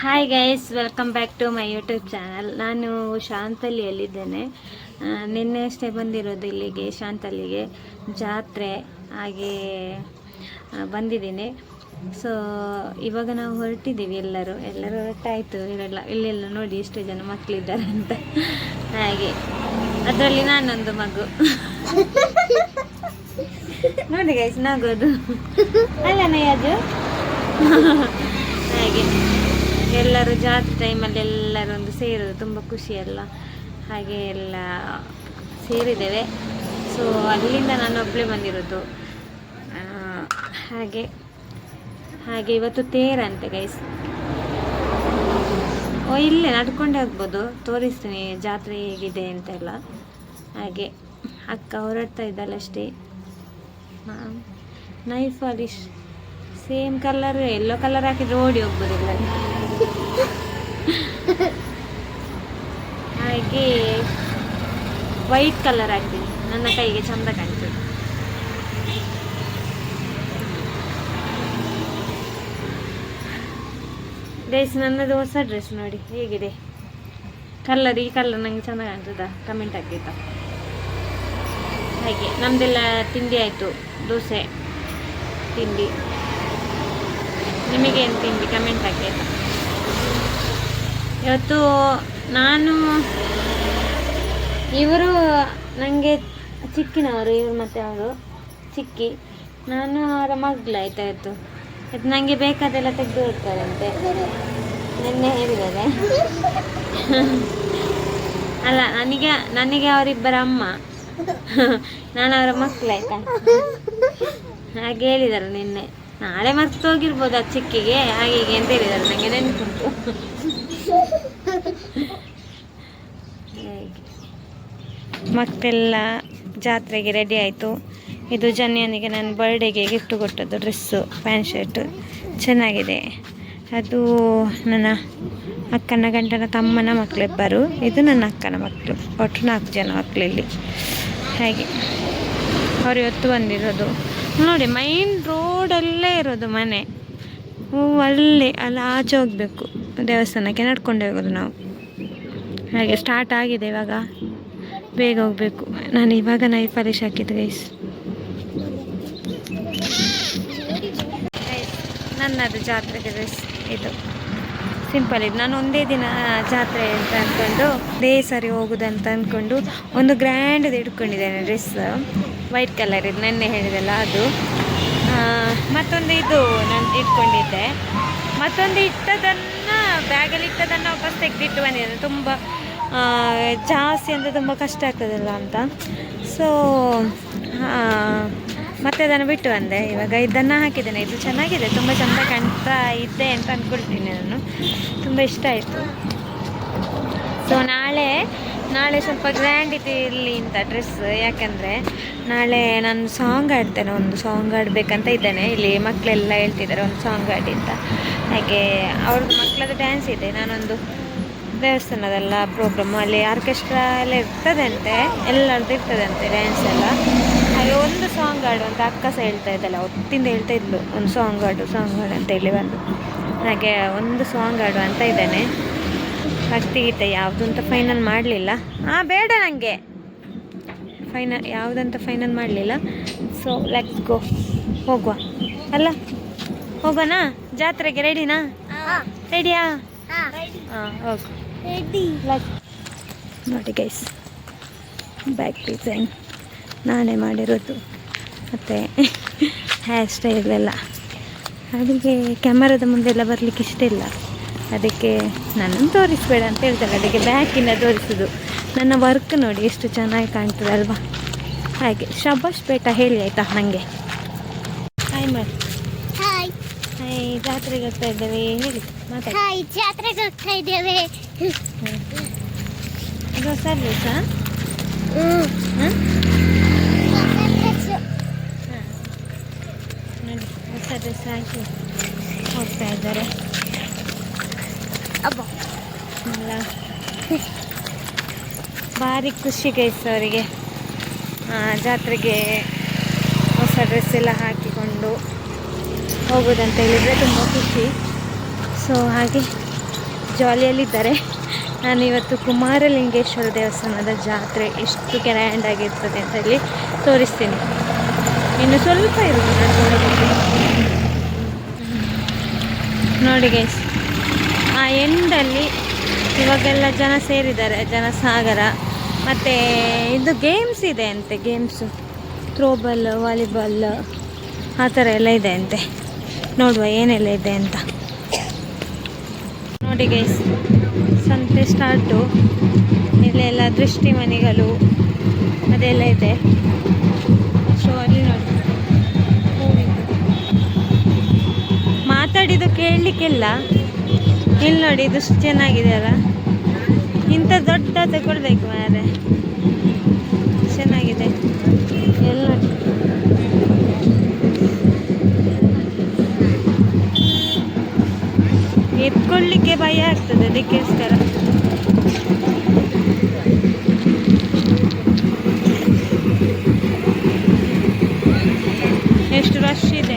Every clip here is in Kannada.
Hi guys welcome back to my YouTube channel ನಾನು ಶಾಂತಲಿಯಲ್ಲಿದ್ದೇನೆ ನಿನ್ನೆ ಅಷ್ಟೇ ಬಂದಿರೋದು ಇಲ್ಲಿಗೆ, ಶಾಂತಲಿಗೆ ಜಾತ್ರೆ ಹಾಗೆ ಬಂದಿದ್ದೀನಿ. ಸೊ ಇವಾಗ ನಾವು ಹೊರಟಿದ್ದೀವಿ ಎಲ್ಲರೂ. ಎಲ್ಲರೂ ಹೊರಟಾಯಿತು, ಇರಲ್ಲ. ಇಲ್ಲೆಲ್ಲ ನೋಡಿ ಎಷ್ಟು ಜನ ಮಕ್ಕಳಿದ್ದಾರೆ ಅಂತ. ಹಾಗೆ, ಅದರಲ್ಲಿ ನಾನೊಂದು ಮಗು. ನೋಡಿ ಗೈಸ್ ನಗೋದು. ಅಲ್ಲ ನಯ್ಯದು? ಹಾಗೆ. ಎಲ್ಲರೂ ಜಾತ್ರೆ ಟೈಮಲ್ಲಿ ಎಲ್ಲರೂ ಒಂದು ಸೇರೋದು, ತುಂಬ ಖುಷಿ ಅಲ್ಲ ಹಾಗೆ ಎಲ್ಲ ಸೇರಿದ್ದೇವೆ. ಸೊ ಅಲ್ಲಿಂದ ನಾನು ಒಬ್ಬಳೇ ಬಂದಿರೋದು. ಹಾಗೆ ಹಾಗೆ ಇವತ್ತು ತೇರಂತೆ ಗೈಸ್ ಓ, ಇಲ್ಲೇ ನಡ್ಕೊಂಡೇ ಹೋಗ್ಬೋದು. ತೋರಿಸ್ತೀನಿ ಜಾತ್ರೆ ಹೇಗಿದೆ ಅಂತೆಲ್ಲ. ಹಾಗೆ, ಅಕ್ಕ ಹೊರಡ್ತಾ ಇದ್ದಲ್ಲ ಅಷ್ಟೇ. Knife polish same colour yellow colour ಹಾಕಿದ್ರೆ ಓಡಿ ಹೋಗ್ಬೋದಿಲ್ಲ ಹಾಗೆ ವೈಟ್ ಕಲರ್ ಹಾಕ್ತೀನಿ. ನನ್ನ ಕೈಗೆ ಚಂದ ಕಾಣ್ತದೆ. ಡ್ರೆಸ್ ನನ್ನದು ಹೊಸ ಡ್ರೆಸ್ ನೋಡಿ, ಹೇಗಿದೆ? ಕಲರ್ ಈ ಕಲರ್ ನನಗೆ ಚೆನ್ನಾಗಿ ಕಾಣ್ತದ? ಕಮೆಂಟ್ ಹಾಕಿದ್ದ ಹಾಗೆ, ನಮ್ದೆಲ್ಲ ತಿಂಡಿ ಆಯಿತು, ದೋಸೆ ತಿಂಡಿ. ನಿಮಗೇನು ತಿಂಡಿ? ಕಮೆಂಟ್ ಹಾಕಿ? ಇವತ್ತು ನಾನು, ಇವರು ನನಗೆ ಚಿಕ್ಕಿನವರು, ಇವರು ಮತ್ತು ಅವರು ಚಿಕ್ಕಿ. ನಾನು ಅವರ ಮಗ್ಳು ಆಯ್ತಾ ಇವತ್ತು. ಇದು ನನಗೆ ಬೇಕಾದೆಲ್ಲ ತೆಗೆದು ಕೊಡ್ತಾರಂತೆ ನಿನ್ನೆ ಹೇಳಿದ್ದಾರೆ ಅಲ್ಲ, ನನಗೆ ನನಗೆ ಅವರಿಬ್ಬರ ಅಮ್ಮ. ನಾನು ಅವರ ಮಕ್ಳು ಆಯ್ತಾ. ಹಾಗೆ ಹೇಳಿದ್ದಾರೆ ನಿನ್ನೆ. ನಾಳೆ ಮರ್ತು ಹೋಗಿರ್ಬೋದು ಆ ಚಿಕ್ಕಿಗೆ. ಹಾಗೆ ಹೀಗೆ ಅಂತ ಹೇಳಿದ್ದಾರೆ ನನಗೆ ನೆನಪುಂಟು. ಮಕ್ಕಳೆಲ್ಲ ಜಾತ್ರೆಗೆ ರೆಡಿ ಆಯಿತು. ಇದು ಜನ್ಯನಿಗೆ ನಾನು ಬರ್ಡೇಗೆ ಗಿಫ್ಟ್ ಕೊಟ್ಟದ್ದು ಡ್ರೆಸ್ಸು ಪ್ಯಾಂಟ್ ಶರ್ಟು ಚೆನ್ನಾಗಿದೆ. ಅದು ನನ್ನ ಅಕ್ಕನ ಗಂಡನ ತಮ್ಮನ ಮಕ್ಕಳಿಬ್ಬರು ಇದು ನನ್ನ ಅಕ್ಕನ ಮಕ್ಕಳು ಒಟ್ಟು ನಾಲ್ಕು ಜನ ಮಕ್ಕಳಲ್ಲಿ ಹಾಗೆ. ಅವ್ರು ಇವತ್ತು ಬಂದಿರೋದು. ನೋಡಿ ಮೈನ್ ರೋಡಲ್ಲೇ ಇರೋದು ಮನೆ. ಹೂ, ಅಲ್ಲಿ ಅಲ್ಲಿ, ಆಚೆ ಹೋಗಬೇಕು. ದೇವಸ್ಥಾನಕ್ಕೆ ನಡ್ಕೊಂಡು ಹೋಗೋದು ನಾವು. ಹಾಗೆ ಸ್ಟಾರ್ಟ್ ಆಗಿದೆ ಇವಾಗ. ಬೇಗ ಹೋಗಬೇಕು. ನಾನು ಇವಾಗ ನೈಫ್ ಪಾಲಿಶ್ ಹಾಕಿದ್ದು ಗೈಸ್ ನನ್ನದು ಜಾತ್ರೆಗೆ ಗೈಸ್ ಇದು. ಸಿಂಪಲ್ ಇದು. ನಾನು ಒಂದೇ ದಿನ ಜಾತ್ರೆ ಅಂತ ಅಂದ್ಕೊಂಡು ಅದೇ ಸರಿ ಹೋಗುದಂತ ಅಂದ್ಕೊಂಡು ಒಂದು ಗ್ರ್ಯಾಂಡ್ ಇಟ್ಕೊಂಡಿದ್ದೇನೆ ಡ್ರೆಸ್ ವೈಟ್ ಕಲರ್ ಇದು. ನೆನ್ನೆ ಹೇಳಿದೆಲ್ಲ ಅದು. ಮತ್ತೊಂದು ಇದು ನಾನು ಇಟ್ಕೊಂಡಿದ್ದೆ. ಮತ್ತೊಂದು ಇಟ್ಟದನ್ನು ಬ್ಯಾಗಲ್ಲಿ ಇಟ್ಟದನ್ನು ವಾಪಸ್ ತೆಗೆದಿಟ್ಟು ಬಂದಿದ್ದೆ ತುಂಬ ಜಾಸ್ತಿ ಅಂದರೆ ತುಂಬ ಕಷ್ಟ ಆಗ್ತದಲ್ಲ ಅಂತ. ಸೊ ಮತ್ತೆ ಅದನ್ನು ಬಿಟ್ಟು ಬಂದೆ. ಇವಾಗ ಇದನ್ನು ಹಾಕಿದ್ದೇನೆ. ಇದು ಚೆನ್ನಾಗಿದೆ. ತುಂಬ ಚೆಂದ ಕಾಣ್ತಾ ಇದ್ದೆ ಅಂತ ಅಂದ್ಕೊಳ್ತೀನಿ ನಾನು. ತುಂಬ ಇಷ್ಟ ಆಯಿತು. ಸೊ ನಾಳೆ ನಾಳೆ ಸ್ವಲ್ಪ ಗ್ರ್ಯಾಂಡ್ ಇರಲಿ ಅಂತ ಡ್ರೆಸ್ ಯಾಕಂದರೆ ನಾಳೆ ನಾನು ಸಾಂಗ್ ಆಡ್ತೇನೆ ಒಂದು ಸಾಂಗ್ ಆಡಬೇಕಂತ ಇದ್ದೇನೆ. ಇಲ್ಲಿ ಮಕ್ಕಳೆಲ್ಲ ಹೇಳ್ತಿದ್ದಾರೆ ಒಂದು ಸಾಂಗ್ ಆಡಿ ಅಂತ. ಹಾಗೆ ಅವ್ರದ್ದು ಮಕ್ಕಳದ್ದು ಡ್ಯಾನ್ಸ್ ಇದೆ. ನಾನೊಂದು ದೇವಸ್ಥಾನದೆಲ್ಲ ಪ್ರೋಗ್ರಾಮು ಅಲ್ಲಿ ಆರ್ಕೆಸ್ಟ್ರಾ ಎಲ್ಲ ಇರ್ತದಂತೆ, ಎಲ್ಲರದ್ದು ಇರ್ತದಂತೆ ಡ್ಯಾನ್ಸ್ ಎಲ್ಲ. ಹಾಗೆ ಒಂದು ಸಾಂಗ್ ಆಡು ಅಂತ ಅಕ್ಕ ಸಹ ಹೇಳ್ತಾ ಇದ್ದಲ್ಲ ಹೊತ್ತಿಂದ ಹೇಳ್ತಾ ಇದ್ಲು, ಒಂದು ಸಾಂಗ್ ಆಡು ಸಾಂಗ್ ಆಡು ಅಂತ ಹೇಳಿ ಬಂದು. ಹಾಗೆ ಒಂದು ಸಾಂಗ್ ಆಡು ಅಂತ ಇದ್ದೇನೆ. ಭಕ್ತಿಗೀತೆ ಯಾವುದು ಅಂತ ಫೈನಲ್ ಮಾಡಲಿಲ್ಲ. ಹಾಂ ಬೇಡ ನನಗೆ ಫೈನಲ್ ಯಾವುದಂತ ಫೈನಲ್ ಮಾಡಲಿಲ್ಲ. ಸೊ ಲೆಟ್ಸ್ ಗೋ ಹೋಗುವ. ಅಲ್ಲ ಹೋಗೋಣ? ಜಾತ್ರೆಗೆ ರೆಡಿನಾ ರೆಡಿಯಾ ಹಾಂ. ಹೋಗು. ನೋಡಿ ಗೈಸ್ ಬ್ಯಾಕ್ ಡಿಸೈನ್ ನಾನೇ ಮಾಡಿರೋದು. ಮತ್ತು ಹೇರ್ ಸ್ಟೈಲ್ ಎಲ್ಲ ಅದಕ್ಕೆ ಕ್ಯಾಮರಾದ ಮುಂದೆಲ್ಲ ಬರಲಿಕ್ಕೆ ಇಷ್ಟ ಇಲ್ಲ. ಅದಕ್ಕೆ ನನ್ನನ್ನು ತೋರಿಸ್ಬೇಡ ಅಂತ ಹೇಳ್ತಾರೆ. ಅದಕ್ಕೆ ಬ್ಯಾಕಿಂದ ತೋರಿಸೋದು. ನನ್ನ ವರ್ಕ್ ನೋಡಿ ಎಷ್ಟು ಚೆನ್ನಾಗಿ ಕಾಣ್ತದೆ ಅಲ್ವಾ? ಹಾಗೆ ಶಬಾಷ್ ಬೇಟ ಹೇಳಿ ಆಯಿತಾ ಹಾಗೆ ಹಾಯ್ ಮಾಡಿ ಹಾಯ್ ಹಾಯ್ ಜಾತ್ರೆಗೆ ಹೋಗ್ತಾ ಇದ್ದೇವೆ? ಹೇಳಿ ಹಾಯ್ ಜಾತ್ರೆಗೆ ಹೋಗ್ತಾ ಇದ್ದೇವೆ? ಇದು ಹೊಸ ಡ್ರೆಸ್ಸಾ ಹಾಂ? ನೋಡಿ ಹೊಸ ಡ್ರೆಸ್ ಹಾಕಿ ಹೋಗ್ತಾ ಇದ್ದಾರೆ. ಅಬ್ಬ. ಎಲ್ಲ ಭಾರಿ ಖುಷಿ ಗೈಸ್ ಅವರಿಗೆ. ಜಾತ್ರೆಗೆ ಹೊಸ ಡ್ರೆಸ್ ಎಲ್ಲ ಹಾಕಿಕೊಂಡು ಹೋಗೋದಂತ ಹೇಳಿದರೆ ತುಂಬ ಖುಷಿ. ಸೊ ಹಾಗೆ ಜಾಲಿಯಲ್ಲಿದ್ದಾರೆ ನಾನು ಇವತ್ತು ಕುಮಾರಲಿಂಗೇಶ್ವರ ದೇವಸ್ಥಾನದ ಜಾತ್ರೆ ಎಷ್ಟು ಗ್ರ್ಯಾಂಡ್ ಆಗಿರ್ತದೆ ಅಂತ ಹೇಳಿ ತೋರಿಸ್ತೀನಿ. ಇನ್ನು ಸ್ವಲ್ಪ ಇರುತ್ತೆ ನೋಡಿ ಗೈಸ್ ಆ ಎಂಡಲ್ಲಿ ಇವಾಗೆಲ್ಲ ಜನ ಸೇರಿದ್ದಾರೆ, ಜನಸಾಗರ. ಮತ್ತು ಇದು ಗೇಮ್ಸ್ ಇದೆ ಅಂತೆ ಗೇಮ್ಸು ಥ್ರೋಬಾಲ್ ವಾಲಿಬಾಲ್ ಆ ಥರ ಎಲ್ಲ ಇದೆ ಅಂತೆ. ನೋಡುವ ಏನೆಲ್ಲ ಇದೆ ಅಂತ. ನೋಡಿ ಗೈಸ್ ಸಂತೆ ಸ್ಟಾರ್ಟು ಇಲ್ಲೆಲ್ಲ ದೃಷ್ಟಿ ಮನೆಗಳು, ಅದೆಲ್ಲ ಇದೆ. ಸೊ ಅಲ್ಲಿ ನೋಡಿ. ಮಾತಾಡಿದ್ದು ಕೇಳಲಿಕ್ಕಿಲ್ಲ. ಇಲ್ಲಿ ನೋಡಿ, ಇದು ಚೆನ್ನಾಗಿದೆ ಅಲ್ಲ? ಇಂಥ ದೊಡ್ಡ ತಗೊಳ್ಬೇಕು ಮಾರೆ. ಚೆನ್ನಾಗಿದೆ. ಎಲ್ಲ ಎತ್ಕೊಳ್ಳಿಕ್ಕೆ ಭಯ ಆಗ್ತದೆ ಅದಕ್ಕೋಸ್ಕರ. ಎಷ್ಟು ರಶ್ ಇದೆ.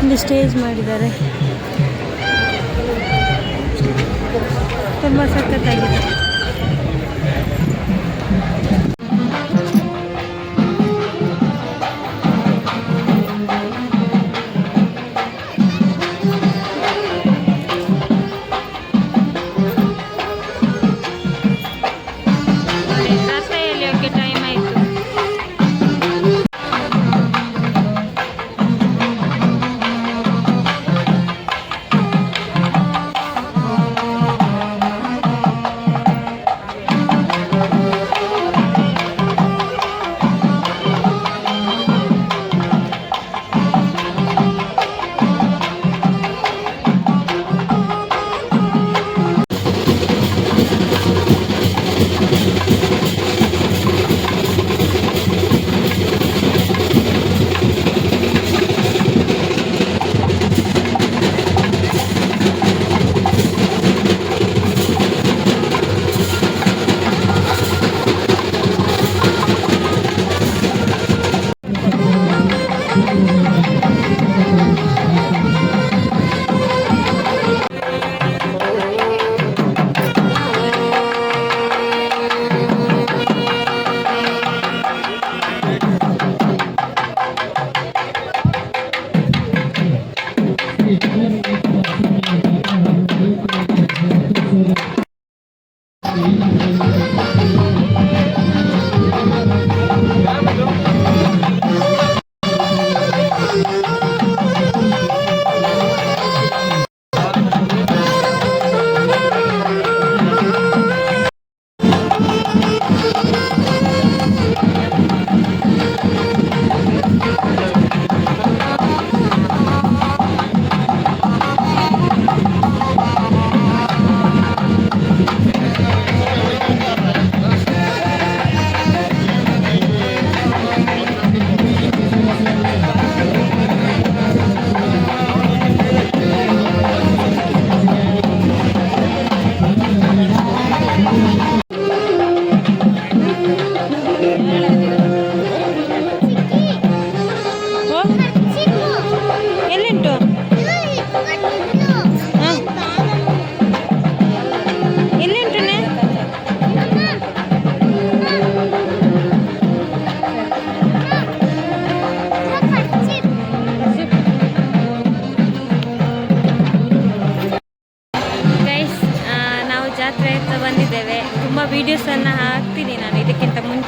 ಒಂದು ಸ್ಟೇಜ್ ಮಾಡಿದ್ದಾರೆ. ತುಂಬ ಸಖತ್ತಾಗಿದೆ.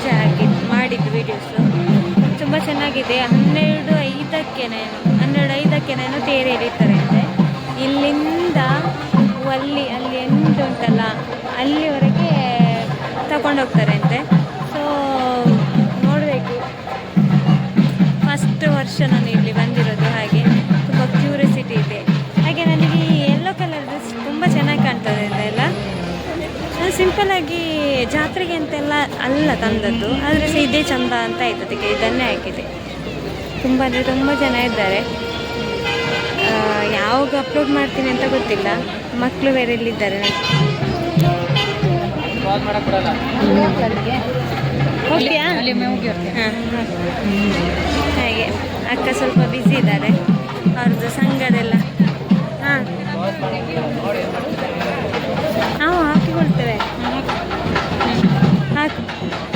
ಮುಂಚೆ ಹಾಕಿ ಮಾಡಿದ್ದು ವೀಡಿಯೋಸು ತುಂಬ ಚೆನ್ನಾಗಿದೆ. ಹನ್ನೆರಡು ಐದಕ್ಕೆನೇನು ಹನ್ನೆರಡು ಐದಕ್ಕೆನೇನು ತೇರು ಎಳಿತಾರೆ ಅಂತೆ. ಇಲ್ಲಿಂದ ಅಲ್ಲಿ ಅಲ್ಲಿ ಎಂಟು ಉಂಟಲ್ಲ, ಅಲ್ಲಿವರೆಗೆ ತಗೊಂಡೋಗ್ತಾರೆ ಅಂತೆ. ಸೊ ನೋಡಬೇಕು. ಫಸ್ಟ್ ವರ್ಷ ನಾನು ಇಲ್ಲಿ ಬಂದಿರೋದು ಹಾಗೆ. ತುಂಬ ಕ್ಯೂರಿಯಾಸಿಟಿ ಇದೆ. ಹಾಗೆ ನನಗೆ ಈ ಯೆಲ್ಲೋ ಕಲರ್ ಡ್ರೆಸ್ ತುಂಬ ಚೆನ್ನಾಗಿ ಸಿಂಪಲ್ ಆಗಿ ಜಾತ್ರೆಗೆ ಅಂತೆಲ್ಲ ಅಲ್ಲ ತಂದದ್ದು. ಆದರೆ ಸಹ ಇದೇ ಚಂದ ಅಂತ ಆಯ್ತು. ಅದಕ್ಕೆ ಇದನ್ನೇ ಹಾಕಿದೆ. ತುಂಬ ಅಂದರೆ ತುಂಬ ಜನ ಇದ್ದಾರೆ. ಯಾವಾಗ ಅಪ್ಲೋಡ್ ಮಾಡ್ತೀನಿ ಅಂತ ಗೊತ್ತಿಲ್ಲ. ಮಕ್ಕಳು ಬೇರೆ ಇಲ್ಲಿದ್ದಾರೆ. ಹಾಗೆ ಅಕ್ಕ ಸ್ವಲ್ಪ ಬ್ಯುಸಿ ಇದ್ದಾರೆ. ಅವ್ರದ್ದು ಸಂಘದೆಲ್ಲ. ಹಾಂ. ನಾವು ಹಾಕಿಕೊಳ್ತೇವೆ ಹಾಕಿ.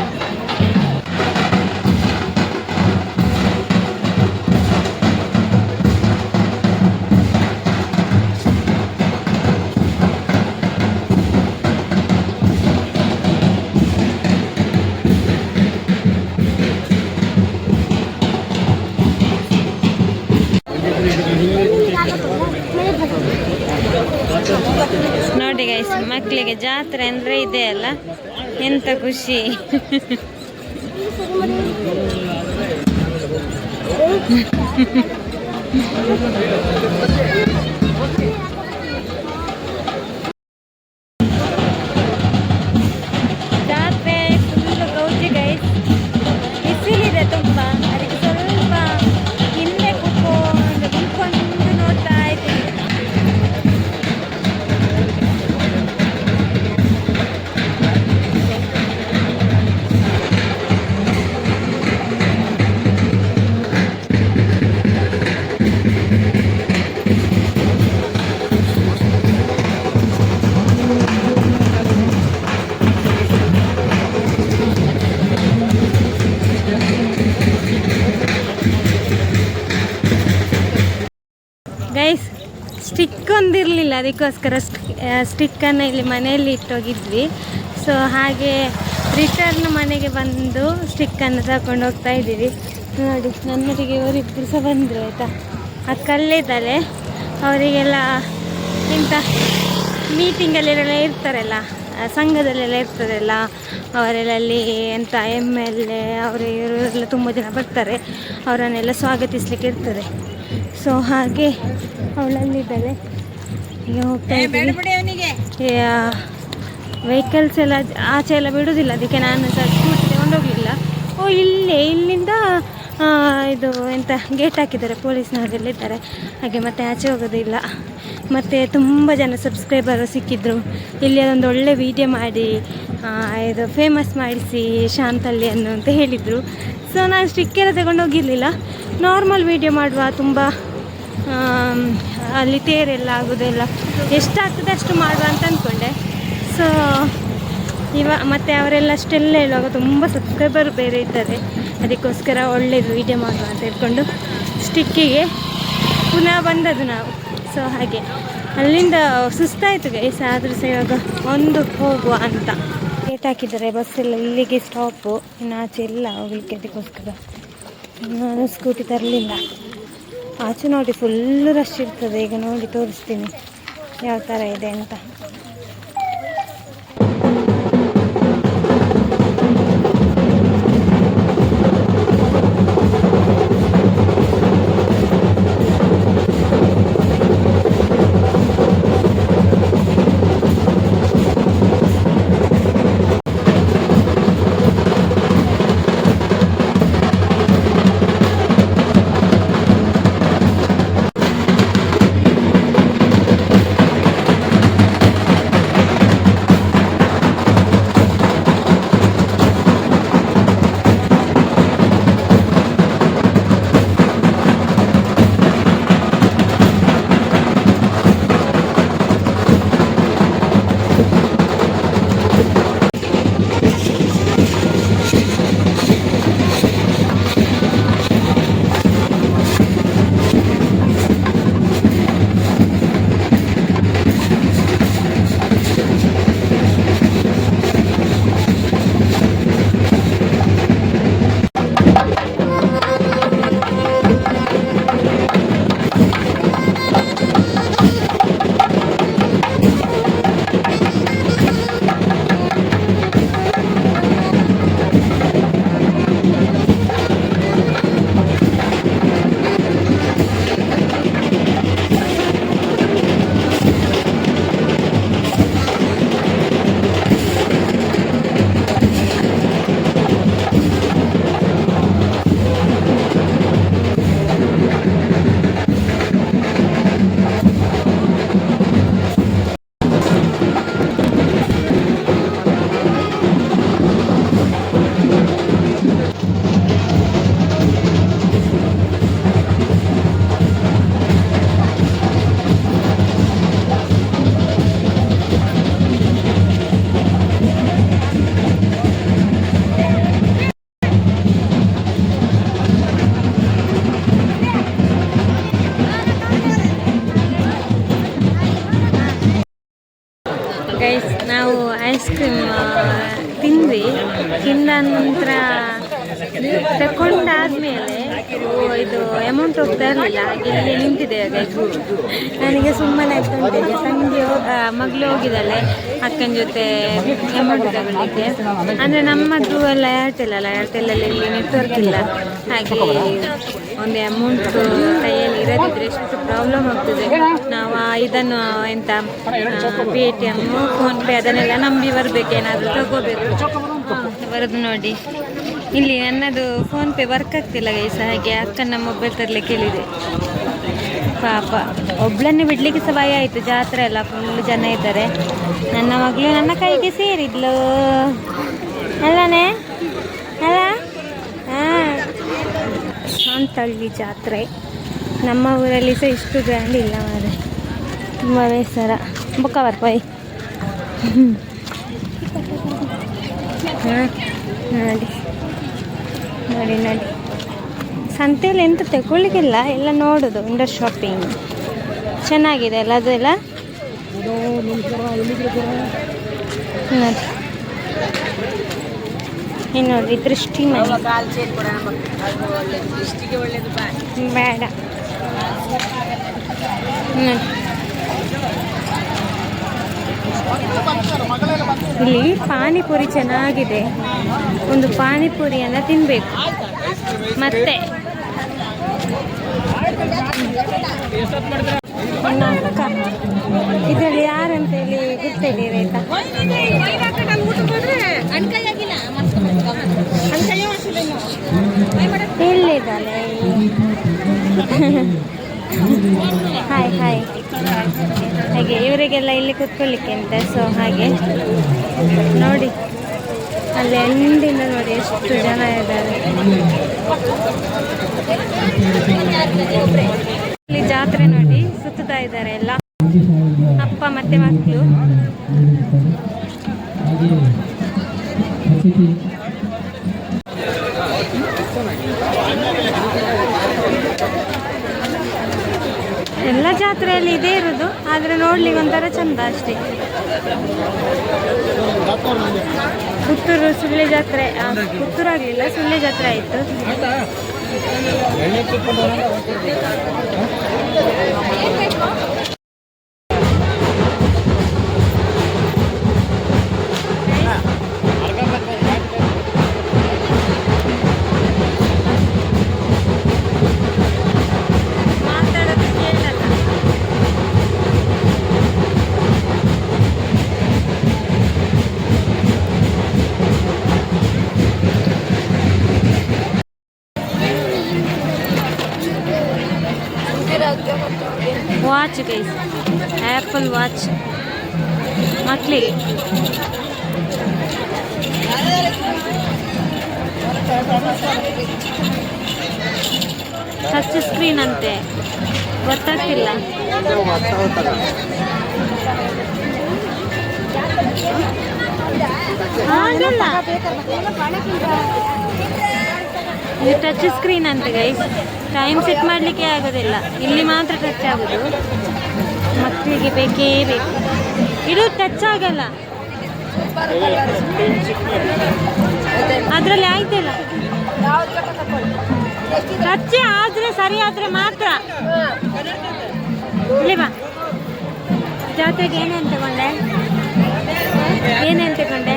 ಮಕ್ಕಳಿಗೆ ಜಾತ್ರೆ ಅಂದರೆ ಇದೆ ಅಲ್ಲ? ಎಂತ ಖುಷಿ. ಒಂದಿರಲಿಲ್ಲ ಅದಕ್ಕೋಸ್ಕರ ಸ್ಟಿಕ್ಕನ್ನು ಇಲ್ಲಿ ಮನೆಯಲ್ಲಿ ಇಟ್ಟೋಗಿದ್ವಿ. ಸೊ ಹಾಗೆ ರಿಟರ್ನ್ ಮನೆಗೆ ಬಂದು ಸ್ಟಿಕ್ಕನ್ನು ತಗೊಂಡು ಹೋಗ್ತಾ ಇದ್ದೀವಿ. ನೋಡಿ, ನನ್ನೊಟ್ಟಿಗೆ ಇವರಿಬ್ಬರು ಸಹ ಬಂದರು, ಆಯಿತಾ? ಇದ್ದಾರೆ ಅವರಿಗೆಲ್ಲ ಇಂಥ ಮೀಟಿಂಗಲ್ಲೆಲ್ಲ ಇರ್ತಾರಲ್ಲ ಸಂಘದಲ್ಲೆಲ್ಲ ಇರ್ತದಲ್ಲ ಅವರೆಲ್ಲಲ್ಲಿ ಎಂಥ ಎಂ ಎಲ್ ಎ ಅವರು ಇವರೆಲ್ಲ ತುಂಬ ಜನ ಬರ್ತಾರೆ, ಅವರನ್ನೆಲ್ಲ ಸ್ವಾಗತಿಸ್ಲಿಕ್ಕೆ ಇರ್ತದೆ. ಸೊ ಹಾಗೆ ಅವಳಲ್ಲಿದ್ದಾಳೆ. ಈಗ ಹೋಗ್ತಾ ಇದ್ದೀವಿ ವೆಹಿಕಲ್ಸ್ ಎಲ್ಲ ಆಚೆ ಎಲ್ಲ ಬಿಡೋದಿಲ್ಲ ಅದಕ್ಕೆ ನಾನು ಸಹ ಸ್ಕೂಟಿ ತಗೊಂಡೋಗಲಿಲ್ಲ ಓ ಇಲ್ಲೇ ಇಲ್ಲಿಂದ ಇದು ಎಂತ ಗೇಟ್ ಹಾಕಿದ್ದಾರೆ ಪೊಲೀಸ್ನವರೆಲ್ಲ ಇದ್ದಾರೆ. ಹಾಗೆ ಮತ್ತೆ ಆಚೆ ಹೋಗೋದಿಲ್ಲ. ಮತ್ತು ತುಂಬ ಜನ ಸಬ್ಸ್ಕ್ರೈಬರು ಸಿಕ್ಕಿದ್ರು. ಇಲ್ಲಿ ಅದೊಂದು ಒಳ್ಳೆ ವಿಡಿಯೋ ಮಾಡಿ ಇದು ಫೇಮಸ್ ಮಾಡಿಸಿ ಶಾಂತಲ್ಲಿಯನ್ನು ಅಂತ ಹೇಳಿದರು. ಸೊ ನಾನು ಸ್ಟಿಕ್ಕೆಲ್ಲ ತಗೊಂಡೋಗಿರಲಿಲ್ಲ ನಾರ್ಮಲ್ ವಿಡಿಯೋ ಮಾಡುವ ತುಂಬ ಅಲ್ಲಿ ತೇರೆಲ್ಲ ಆಗೋದೆಲ್ಲ ಎಷ್ಟಾಗ್ತದೆ ಅಷ್ಟು ಮಾಡುವ ಅಂತ ಅಂದ್ಕೊಂಡೆ ಸೊ ಇವ, ಮತ್ತು ಅವರೆಲ್ಲ ಅಷ್ಟೆಲ್ಲ ಹೇಳುವಾಗ ತುಂಬ ಸಬ್ಸ್ಕ್ರೈಬರ್ ಬೇರೆ ಇದ್ದಾರೆ. ಅದಕ್ಕೋಸ್ಕರ ಒಳ್ಳೆಯದು ವಿಡಿಯೋ ಮಾಡುವ ಅಂತ ಹೇಳ್ಕೊಂಡು ಸ್ಟಿಕ್ಕಿಗೆ ಪುನಃ ಬಂದದ್ದು ನಾವು. ಸೊ ಹಾಗೆ. ಅಲ್ಲಿಂದ ಸುಸ್ತಾಯಿತು ಗೈಸ್ ಆದರೂ ಸಹ ಇವಾಗ ಒಂದು ಹೋಗುವ ಅಂತ. ಲೇಟ್ ಹಾಕಿದ್ದಾರೆ ಬಸ್ಸೆಲ್ಲ ಇಲ್ಲಿಗೆ ಸ್ಟಾಪು ಇನ್ನು ಆಚೆ ಇಲ್ಲ ಹೋಗ್ಲಿಕ್ಕೆ ಅದಕ್ಕೋಸ್ಕರ. ನಾನು ಸ್ಕೂಟಿ ತರಲಿಲ್ಲ. ಆಚೆ ನೋಡಿ ಫುಲ್ ರಶ್ ಇರ್ತದೆ. ಈಗ ನೋಡಿ ತೋರಿಸ್ತೀನಿ. ಯಾವ ಥರ ಇದೆ ಅಂತ. ಓ, ಇದು ಅಮೌಂಟ್ ಹೋಗ್ತಾ ಇರಲಿಲ್ಲ ಹಾಗೆ ಇಲ್ಲಿ ನಿಂತಿದೆ ನನಗೆ ಸುಮ್ಮನೆ ಆಗ್ತಂತಿದೆ ಸಂಜೆ ಮಗಳು ಹೋಗಿದ್ದಾಳೆ ಅಕ್ಕನ ಜೊತೆ ಅಮೌಂಟ್ ತಗೊಳ್ಳಿಕ್ಕೆ. ಅಂದರೆ ನಮ್ಮದು ಎಲ್ಲ ಏರ್ಟೆಲ್ ಅಲ್ಲ ಏರ್ಟೆಲಲ್ಲಿ ಇಲ್ಲಿ ನೆಟ್ವರ್ಕ್ ಇಲ್ಲ. ಹಾಗೆ ಒಂದು ಅಮೌಂಟ್ ಕೈಯಲ್ಲಿ ಇರದಿದ್ರೆ ಎಷ್ಟು ಪ್ರಾಬ್ಲಮ್ ಆಗ್ತದೆ. ನಾವು ಇದನ್ನು ಎಂತ ಪೇ ಟಿ ಫೋನ್ಪೇ ಅದನ್ನೆಲ್ಲ ನಂಬಿ ಬರಬೇಕೇನಾದರೂ ತಗೋಬೇಕು. ಬರೋದು ನೋಡಿ. ಇಲ್ಲಿ ನನ್ನದು ಫೋನ್ಪೇ ವರ್ಕ್ ಆಗ್ತಿಲ್ಲ ಗೈಸ ಹಾಗೆ ಅಕ್ಕನ ಮೊಬೈಲ್ ತರಲಿಕ್ಕೆ ಹೇಳಿದೆ. ಪಾಪ, ಒಬ್ಳನ್ನೇ ಬಿಡ್ಲಿಕ್ಕೆ ಸಹ ಭಯ ಆಯಿತು, ಜಾತ್ರೆ ಎಲ್ಲ ಫುಲ್ ಜನ ಇದ್ದಾರೆ. ನನ್ನ ಮಗಳು ನನ್ನ ಕೈಗೆ ಸೇರಿದ್ಲು. ಅಲ್ಲನೇ? ಅಲ್ಲ? ಹಾಂ. ತಳ್ಳಿ ಜಾತ್ರೆ. ನಮ್ಮ ಊರಲ್ಲಿ ಸಹ ಇಷ್ಟು ಗ್ರ್ಯಾಂಡ್ ಇಲ್ಲ ಮಾರೆ. ತುಂಬ ಬೇಸರ. ಬುಕ್ಕ ಹ್ಞೂ ಹಾಂ ನೋಡಿ ನೋಡಿ ನೋಡಿ. ಸಂತೆಯಲ್ಲಿ ಎಂತ ತಗೊಳ್ಳಿಕ್ಕಿಲ್ಲ ಎಲ್ಲ ನೋಡೋದು ವಿಂಡೋ ಶಾಪಿಂಗ್ ಚೆನ್ನಾಗಿದೆ ಅಲ್ಲ ಅದೆಲ್ಲ? ನೋಡಿ. ಇನ್ನು ನೋಡ್ರಿ ದೃಷ್ಟಿ ಮನೆ. ಬೇಡ. ನೋಡಿ. ಇಲ್ಲಿ ಪಾನಿಪುರಿ ಚೆನ್ನಾಗಿದೆ. ಒಂದು ಪಾನಿಪುರಿಯನ್ನು ತಿನ್ನಬೇಕು ಮತ್ತೆ. ಅಕ್ಕ ಇದರಲ್ಲಿ ಯಾರಂತ ಹೇಳಿ ಗೊತ್ತಿದ್ದೀರಿ ಆಯ್ತಾ? ಎಲ್ಲಿದ್ದಾನೆ ಹಾಯ್ ಹಾಯ್ ಹಾಗೆ ಇವರಿಗೆಲ್ಲ ಇಲ್ಲಿ ಕುತ್ಕೊಳ್ಳಿಕ್ಕೆ ಅಂತ ಸೊ ಹಾಗೆ ನೋಡಿ. ಅಲ್ಲಿ ಎಂಡಿಂದ ನೋಡಿ ಎಷ್ಟು ಜನ ಇದ್ದಾರೆ. ಇಲ್ಲಿ ಜಾತ್ರೆ ನೋಡಿ ಸುತ್ತಾ ಇದ್ದಾರೆ ಎಲ್ಲ. ಅಪ್ಪ ಮತ್ತೆ ಮಕ್ಕಳು ಎಲ್ಲ ಜಾತ್ರೆಯಲ್ಲಿ ಇದೇ ಇರೋದು. ಆದರೆ ನೋಡ್ಲಿಕ್ಕೆ ಒಂಥರ ಚಂದ ಅಷ್ಟೇ. ಪುತ್ತೂರು ಸುಳ್ಳೆ ಜಾತ್ರೆ ಪುತ್ತೂರು ಆಗಲಿಲ್ಲ ಸುಳ್ಳೆ ಜಾತ್ರೆ ಆಯಿತು. ಗೈಸ್ ಆ್ಯಪಲ್ ವಾಚ್ ಮಕ್ಕಳಿಗೆ ಟಚ್ ಸ್ಕ್ರೀನ್ ಅಂತೆ. ಗೊತ್ತಾಗ್ತಿಲ್ಲ. ಇದು ಟಚ್ ಸ್ಕ್ರೀನ್ ಅಂತೆ ಗೈಸ್ ಟೈಮ್ ಸೆಟ್ ಮಾಡಲಿಕ್ಕೆ ಆಗೋದಿಲ್ಲ. ಇಲ್ಲಿ ಮಾತ್ರ ಟಚ್ ಆಗೋದು. ಮಕ್ಕಳಿಗೆ ಬೇಕೇ ಬೇಕು. ಇದು ಟಚ್ ಆಗಲ್ಲ. ಅದರಲ್ಲಿ ಆಯ್ತಿಲ್ಲ? ಟಚ್ ಆದರೆ ಸರಿ ಆದರೆ ಮಾತ್ರ. ಜಾತ್ರೆಗೆ ಏನೇನು ತಗೊಂಡೆ? ಏನೇನು ತಗೊಂಡೆ?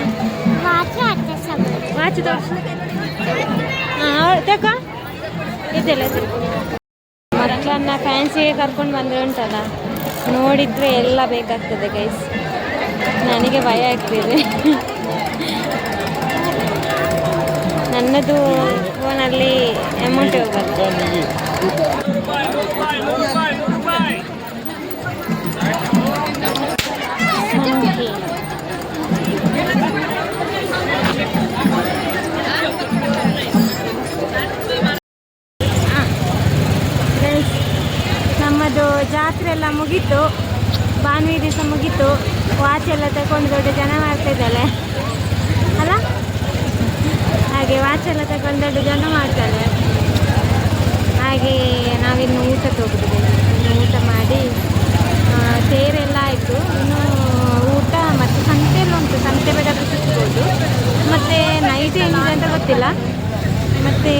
ವಾಚ್ ತೋರಿಸು ಹಾಂ ಇದೆಲ್ಲ ಮಕ್ಕಳನ್ನ ಫ್ಯಾನ್ಸಿಗೆ ಕರ್ಕೊಂಡು ಬಂದರೆ ಉಂಟಲ್ಲ? ನೋಡಿದರೆ ಎಲ್ಲ ಬೇಕಾಗ್ತದೆ ಗೈಸ್ ನನಗೆ ಭಯ ಆಗ್ತಿದೆ. ನನ್ನದು ಫೋನಲ್ಲಿ ಅಮೌಂಟ್ ಹೋಗಲ್ಲ ಜಾತ್ರೆ ಎಲ್ಲ ಮುಗೀತು. ಭಾನುವಾರ ದಿವಸ ಮುಗೀತು. ವಾಚ್ ಎಲ್ಲ ತಗೊಂಡು ದೊಡ್ಡ ಜನ ಮಾಡ್ತಿದ್ದಾಳೆ ಅಲ್ಲ? ಹಾಗೆ ವಾಚ್ ಎಲ್ಲ ತಗೊಂಡು ದೊಡ್ಡ ಜನ ಮಾಡ್ತಾಳೆ. ಹಾಗೆ ನಾವಿನ್ನು ಊಟ ಹೋಗಿದ್ದೇವೆ ಇನ್ನು ಊಟ ಮಾಡಿ ಸೇರೆಲ್ಲ ಆಯಿತು. ಇನ್ನು ಊಟ ಮತ್ತು ಸಂತೆಯಲ್ಲಿ ಉಂಟು. ಸಂತೆ ಬೇಕಾದ್ರೆ ಸಿಗ್ಬೋದು. ಮತ್ತು ನೈಟ್ ಏನಿದೆ ಅಂತ ಗೊತ್ತಿಲ್ಲ. ಮತ್ತು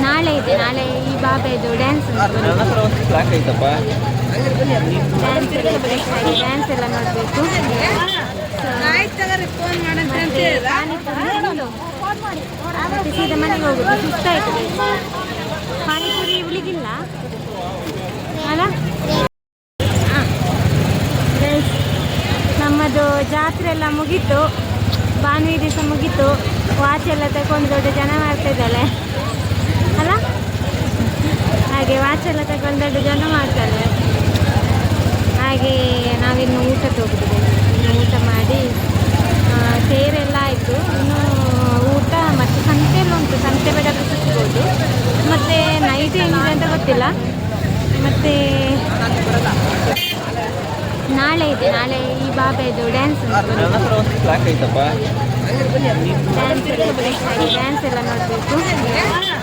ನಾಳೆ ಇದೆ ನಾಳೆ ಈ ಬಾಬೆದು ಡ್ಯಾನ್ಸ್ ಡ್ಯಾನ್ಸ್ ಎಲ್ಲ ಡ್ಯಾನ್ಸ್ ಎಲ್ಲ ನೋಡಬೇಕು. ಮತ್ತೆ ಸೀದಾ ಮನೆಗೆ ಹೋಗುದು ಸುಸ್ತಾಯ್ತು ಪಾನಿಪುರಿ ಇವಳಿಗಿಲ್ಲ ಅಲ್ಲ? ನಮ್ಮದು ಜಾತ್ರೆ ಎಲ್ಲ ಮುಗೀತು. ಭಾನುವಿ ದಿವಸ ಮುಗೀತು. ವಾಚ್ ಎಲ್ಲ ತಗೊಂಡು ದೊಡ್ಡ ಜನ ಮಾಡ್ತಾ ಇದ್ದಾಳೆ. ಅಲ್ಲ ಹಾಗೆ ವಾಚ್ ಎಲ್ಲ ತಗೊಂಡು ಜನ ಮಾಡ್ತಾರೆ. ಹಾಗೆ ನಾವಿನ್ನು ಊಟ ಹೋಗಿದ್ವಿ. ಇನ್ನು ಊಟ ಮಾಡಿ ಸೇರೆಲ್ಲ ಆಯಿತು. ಇನ್ನು ಊಟ ಮತ್ತು ಸಂತೆಲ್ಲ ಉಂಟು. ಸಂತೆ ಬೇಕಾದ್ರೂ ಸಿಗ್ಬೋದು. ಮತ್ತು ನೈಟ್ ಏನಿದೆ ಅಂತ ಗೊತ್ತಿಲ್ಲ. ಮತ್ತು ನಾಳೆ ಇದೆ. ನಾಳೆ ಈ ಬಾಬೆದು ಡ್ಯಾನ್ಸ್ ಡ್ಯಾನ್ಸ್ ಎಲ್ಲ ಡ್ಯಾನ್ಸ್ ಎಲ್ಲ ಐತಪ್ಪ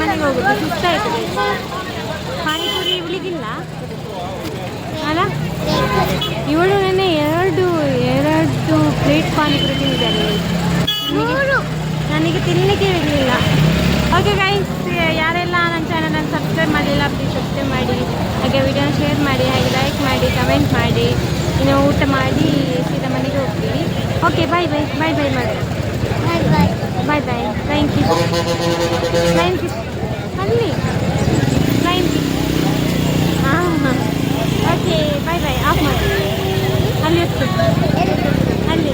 ಮನೆಗೆ ಅಲ್ಲ? ಇವಳು ನೆನ್ನೆ ಎರಡು ಎರಡು ಪ್ಲೇಟ್ ಪಾನಿಪುರಿ ತಿಂದಿದ್ದಾರೆ ನನಗೆ ತಿನ್ನಲಿಕ್ಕೆ ಇರಲಿಲ್ಲ. ಓಕೆ ಗೈಸ್ ಯಾರೆಲ್ಲ ನನ್ನ ಚಾನಲನ್ನು ಸಬ್ಸ್ಕ್ರೈಬ್ ಮಾಡಿಲ್ಲ ಪ್ಲೀಸ್ ಸಬ್ಸ್ಕ್ರೈಬ್ ಮಾಡಿ. ಹಾಗೆ ವಿಡಿಯೋನ ಶೇರ್ ಮಾಡಿ, ಹಾಗೆ ಲೈಕ್ ಮಾಡಿ ಕಮೆಂಟ್ ಮಾಡಿ. ಇನ್ನು ಊಟ ಮಾಡಿ, ಸೀದಾ ಮನೆಗೆ ಹೋಗ್ತೀವಿ. Okay bye bye bye bye ಮಾಡಿ bye bye bye bye thank you thank you ಅಲ್ಲಿ ಥ್ಯಾಂಕ್ ಯು ಹಾಂ ಹಾಂ ಓಕೆ ಬಾಯ್ ಬಾಯ್ ಆಫ್ ಮಾಡಿ ಅಲ್ಲಿ ಹೊತ್ತು ಎಲ್ಲಿ